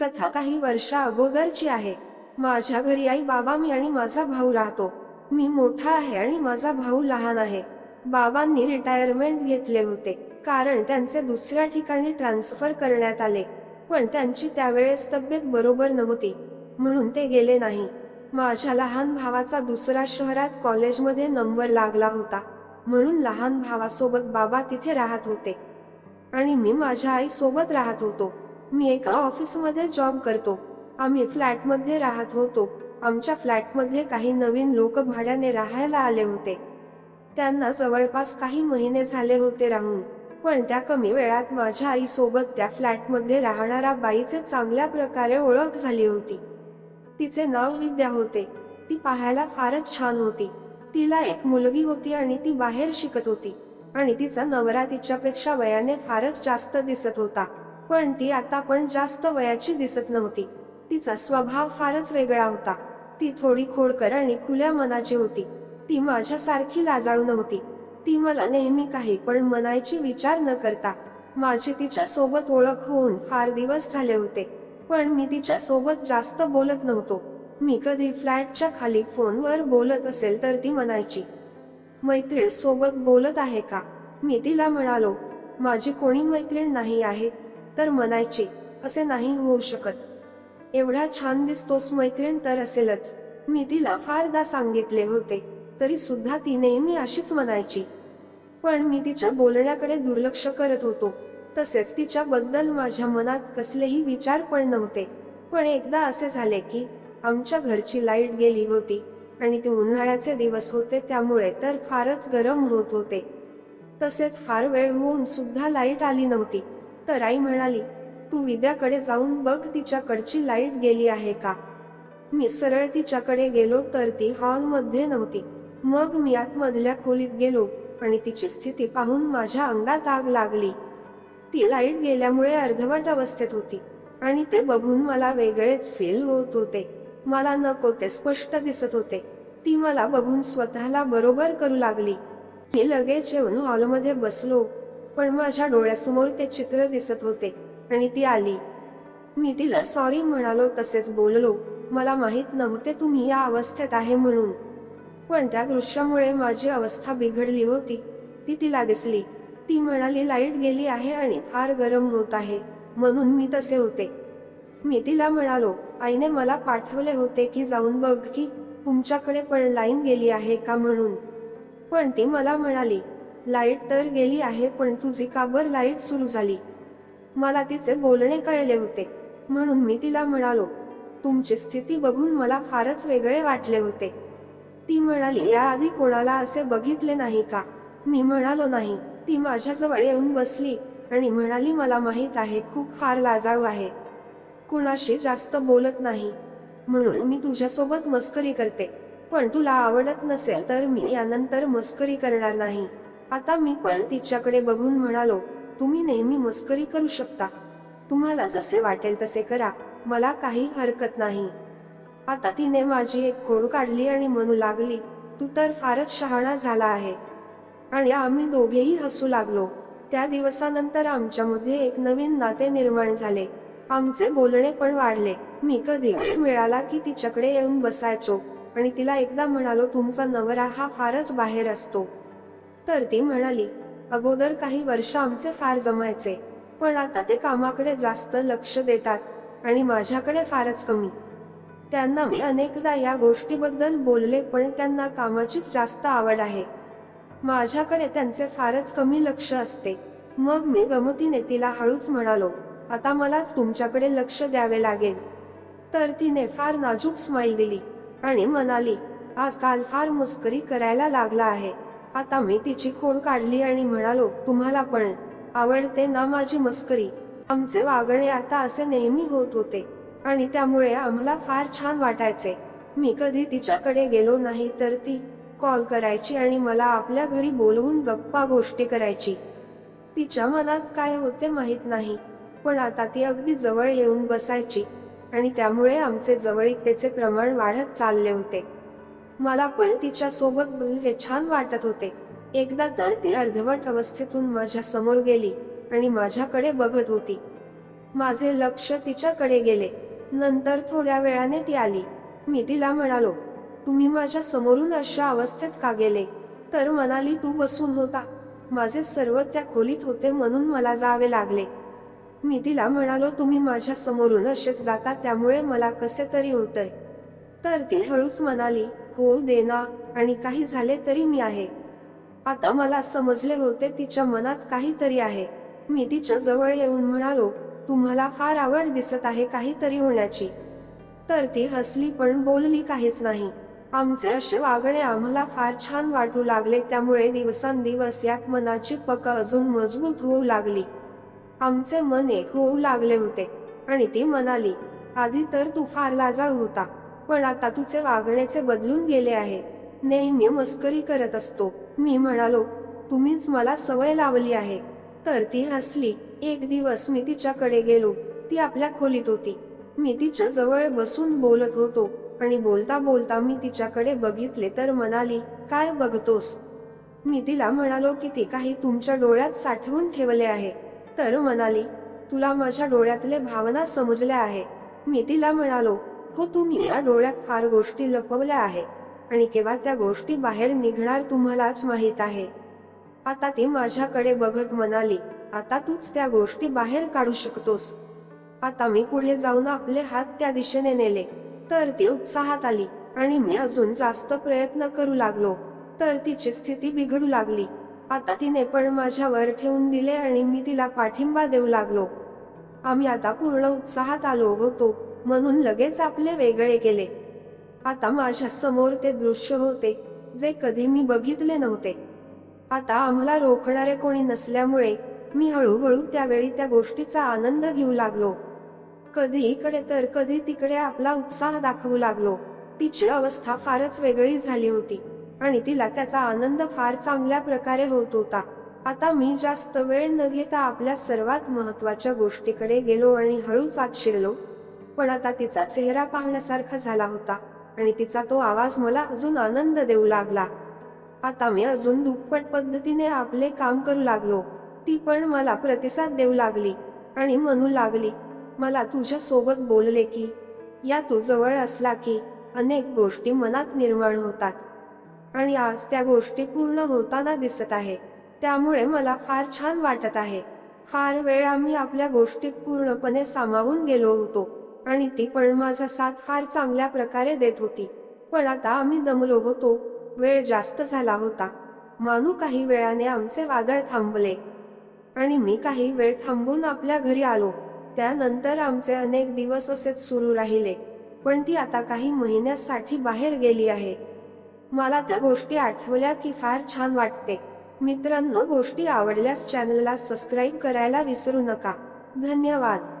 कथा काही वर्षा अगोदरची आहे. माझ्या घरी आई बाबा मी आणि माझा भाऊ राहतो. मी मोठा आहे आणि माझा भाऊ लहान आहे. बाबांनी रिटायरमेंट घेतले होते. कारण त्यांचे दुसऱ्या ठिकाणी ट्रान्सफर करण्यात आले. पण त्यांची त्यावेळेस तब्येत बरोबर नव्हती. म्हणून ते गेले नाही. माझ्या लहान भावाचा दुसऱ्या शहरात कॉलेजमध्ये नंबर लागला होता. म्हणून लहान भावासोबत बाबा तिथे राहत होते. आणि मी माझ्या आईसोबत राहत होतो. मी एका ऑफिसमध्ये जॉब करतो. आम्ही फ्लॅटमध्ये राहत होतो. आमच्या फ्लॅटमध्ये काही नवीन लोक भाड्याने राहायला आले होते. त्यांना जवळपास काही महिने झाले होते राहून पण त्या कमी वेळात माझ्या आईसोबत त्या फ्लॅटमध्ये राहणाऱ्या बाईचे चांगल्या प्रकारे ओळख झाली होती. तिचे नाव विद्या होते. ती पाहायला फारच छान होती. तिला एक मुलगी होती आणि ती बाहेर शिकत होती. आणि तिचा नवरा तिच्यापेक्षा वयाने फारच जास्त दिसत होता. पण ती आता पण जास्त वयाची दिसत नव्हती. तिचा स्वभाव फारच वेगळा होता. ती थोडी खोडकर आणि खुल्या मनाची होती. ती माझ्यासारखी लाजाळू नव्हती. ती मला नेहमी काही पण म्हणायची विचार न करता माझी तिच्या सोबत ओळख होऊन फार दिवस झाले होते. पण मी तिच्या सोबत जास्त बोलत नव्हतो. मी कधी फ्लॅटच्या खाली फोनवर बोलत असेल तर ती म्हणायची मैत्रीण सोबत बोलत आहे का? मी तिला म्हणालो माझी कोणी मैत्रीण नाही आहे. तर म्हणायची असे नाही होऊ शकत. एवढा छान दिसतोस मैत्रीण तर असेलच. मी तिला फारदा सांगितले होते तरी सुद्धा ती नेहमी अशीच म्हणायची. पण मी तिच्या बोलण्याकडे दुर्लक्ष करत होतो. तसेच तिच्याबद्दल माझ्या मनात कसलेही विचार पण नव्हते. पण एकदा असे झाले की आमच्या घरची लाइट गेली होती आणि ते उन्हाळ्याचे दिवस होते त्यामुळे तर फारच गरम होत होते. तसेच फार वेळ होऊन सुद्धा लाइट आली नव्हती. तर आई म्हणाली तू विद्याकडे जाऊन बघ तिच्याकडची लाइट गेली आहे का? मी सरळ तिच्याकडे गेलो तर ती हॉलमध्ये नव्हती. मग मी आतमधल्या खोलीत गेलो आणि तिची स्थिती पाहून माझ्या अंगात आग लागली. ती लाइट गेल्यामुळे अर्धवट अवस्थेत होती आणि ते बघून मला वेगळेच फील होत होते. मला नको ते स्पष्ट दिसत होते. ती मला बघून स्वतःला बरोबर करू लागली. मी लगेच येऊन हॉलमध्ये बसलो. पण माझ्या डोळ्यासमोर ते चित्र दिसत होते आणि ती आली. मी तिला सॉरी म्हणालो तसेच बोललो. मला माहीत नव्हते तुम्ही या अवस्थेत आहे म्हणून. पण त्या दृश्यामुळे माझी अवस्था बिघडली होती. ती तिला दिसली. ती म्हणाली लाइट गेली आहे आणि फार गरम होत आहे. म्हणून मी तसे होते. मी तिला म्हणालो आईने मला पाठवले होते की जाऊन बघ की तुमच्याकडे पण लाईन गेली आहे का म्हणून. पण ती मला म्हणाली लाइट तर गेली आहे पण तुझी का लाइट सुरू झाली. मला तिचे बोलणे कळले होते. म्हणून मी तिला म्हणालो तुमची स्थिती बघून मला फारच वेगळे वाटले होते. ती म्हणाली याआधी कोणाला असे बघितले नाही का? मी म्हणालो नाही. ती माझ्याजवळ येऊन बसली आणि म्हणाली मला माहीत आहे खूप फार लाजाळू आहे. कुणाशी जास्त बोलत नाही. म्हणून मी तुझ्यासोबत मस्करी करते. पण तुला आवडत नसेल तर मी यानंतर मस्करी करणार नाही. आता मी पण तिच्याकडे बघून म्हणालो तुम्ही नेहमी मस्करी करू शकता. तुम्हाला जसे वाटेल तसे करा. मला काही हरकत नाही. आता तिने माझी एक खोड काढली आणि म्हणू लागली तू तर फारच शहाणा झाला आहे. आणि आम्ही दोघेही हसू लागलो. त्या दिवसानंतर आमच्यामध्ये एक नवीन नाते निर्माण झाले. आमचे बोलणे पण वाढले. मी कधी वेळ मिळाला की तिच्याकडे येऊन बसायचो आणि तिला एकदा म्हणालो तुमचा नवरा हा फारच बाहेर असतो. तर ती म्हणाली अगोदर काही वर्ष आमचे फार जमायचे पण आता ते कामाकडे जास्त लक्ष देतात आणि माझ्याकडे फारच कमी. त्यांना मी अनेकदा या गोष्टीबद्दल बोलले पण त्यांना कामाचीच जास्त आवड आहे. माझ्याकडे त्यांचे फारच कमी लक्ष असते. मग मी गमतीने तिला हळूच म्हणालो आता मलाच तुमच्याकडे लक्ष द्यावे लागेल. तर तिने फार नाजूक स्माईल दिली आणि म्हणाली आजकाल फार मुस्करी करायला लागला आहे. आता मी तिची खोड काढली आणि म्हणालो तुम्हाला पण. आवडते ना माझी मस्करी? आमचे वागणे आता असे नेहमी होत होते. आणि त्यामुळे आम्हाला फार छान वाटायचे. मी कधी तिच्याकडे गेलो नाही तर ती कॉल करायची आणि मला आपल्या घरी बोलवून गप्पा गोष्टी करायची. तिच्या मनात काय होते माहीत नाही. पण आता ती अगदी जवळ येऊन बसायची. आणि त्यामुळे आमचे जवळीकतेचे प्रमाण वाढत चालले होते. मला पण तिच्या सोबत बोलले छान वाटत होते. एकदा तर ती अर्धवट अवस्थेतून माझ्यासमोर गेली आणि माझ्याकडे बघत होती. माझे लक्ष तिच्याकडे गेले. नंतर थोड्या वेळाने ती आली. मी तिला म्हणालो तुम्ही माझ्या समोरून अशा अवस्थेत का गेले? तर म्हणाली तू बसून होता. माझे सर्व त्या खोलीत होते म्हणून मला जावे लागले. मी तिला म्हणालो तुम्ही माझ्या समोरून असेच जाता त्यामुळे मला कसे तरी होतंय. तर ती हळूच म्हणाली हो दे ना आणि काही झाले तरी मी आहे. आता मला समजले होते तिच्या मनात काहीतरी आहे. मी तिच्या जवळ येऊन म्हणालो तुम्हाला फार आवड दिसत आहे काहीतरी होण्याची. तर ती हसली पण बोलली काहीच नाही. आमचे असे वागणे आम्हाला फार छान वाटू लागले त्यामुळे दिवसांदिवस यात मनाची पक अजून मजबूत होऊ लागली. आमचे मन एक होऊ लागले होते आणि ती म्हणाली आधी तर तू फार लाजाळ होता. पण आता तुझे वागण्याचे बदलून गेले आहे. नेहमी मस्करी करत असतो. मी म्हणालो तुम्हीच मला सवय लावली आहे. तर ती हसली. एक दिवस मी तिच्याकडे गेलो. ती आपल्या खोलीत होती. मी तिच्या जवळ बसून बोलत होतो आणि बोलता बोलता मी तिच्याकडे बघितले तर म्हणाली काय बघतोस? मी तिला म्हणालो की ती काही तुमच्या डोळ्यात साठवून ठेवले आहे. तर म्हणाली तुला माझ्या डोळ्यातले भावना समजल्या आहे. मी तिला म्हणालो हो तुम्ही या डोळ्यात फार गोष्टी लपवल्या आहे आणि केव्हा त्या गोष्टी बाहेर निघणार तुम्हालाच माहीत आहे. आता ती माझ्याकडे बघत म्हणाली आता तूच त्या गोष्टी बाहेर काढू शकतोस. आता मी पुढे जाऊन आपले हात त्या दिशेने नेले. तर ती उत्साहात आली आणि मी अजून जास्त प्रयत्न करू लागलो. तर तिची स्थिती बिघडू लागली. आता तिने पण माझ्यावर ठेवून दिले आणि मी तिला पाठिंबा देऊ लागलो. आम्ही आता पूर्ण उत्साहात आलो होतो. म्हणून लगेच आपले वेगळे केले. आता माझ्यासमोर ते दृश्य होते जे कधी मी बघितले नव्हते. आता आम्हाला रोखणारे कोणी नसल्यामुळे मी हळूहळू त्यावेळी त्या गोष्टीचा आनंद घेऊ लागलो. कधी इकडे तर कधी तिकडे आपला उत्साह दाखवू लागलो. तिची अवस्था फारच वेगळी झाली होती आणि तिला त्याचा आनंद फार चांगल्या प्रकारे होत होता. आता मी जास्त वेळ न घेता आपल्या सर्वात महत्त्वाच्या गोष्टीकडे गेलो आणि हळूच आत शिरलो. पण आता तिचा चेहरा पाहण्यासारखा झाला होता आणि तिचा तो आवाज मला अजून आनंद देऊ लागला. आता मी अजून दुप्पट पद्धतीने आपले काम करू लागलो. ती पण मला प्रतिसाद देऊ लागली आणि म्हणू लागली मला तुझ्या सोबत बोलले की या तू जवळ असला की अनेक गोष्टी मनात निर्माण होतात. आणि आज त्या गोष्टी पूर्ण होताना दिसत आहे. त्यामुळे मला फार छान वाटत आहे. फार वेळ आम्ही आपल्या गोष्टीत पूर्णपणे सामावून गेलो होतो. आणि ती पण माझा साथ फार चांगल्या प्रकारे देत होती. पण आता आम्ही दमलो होतो वेळ जास्त झाला होता. मानू काही वेळाने आमचे वादळ थांबले. आणि मी काही वेळ थांबून आपल्या घरी आलो. त्यानंतर आमचे अनेक दिवस असेच सुरू राहिले. पण ती आता काही महिन्यासाठी बाहेर गेली आहे. मला त्या गोष्टी आठवल्या की फार छान वाटते. मित्रांनो गोष्टी आवडल्यास चॅनलला सबस्क्राईब करायला विसरू नका. धन्यवाद.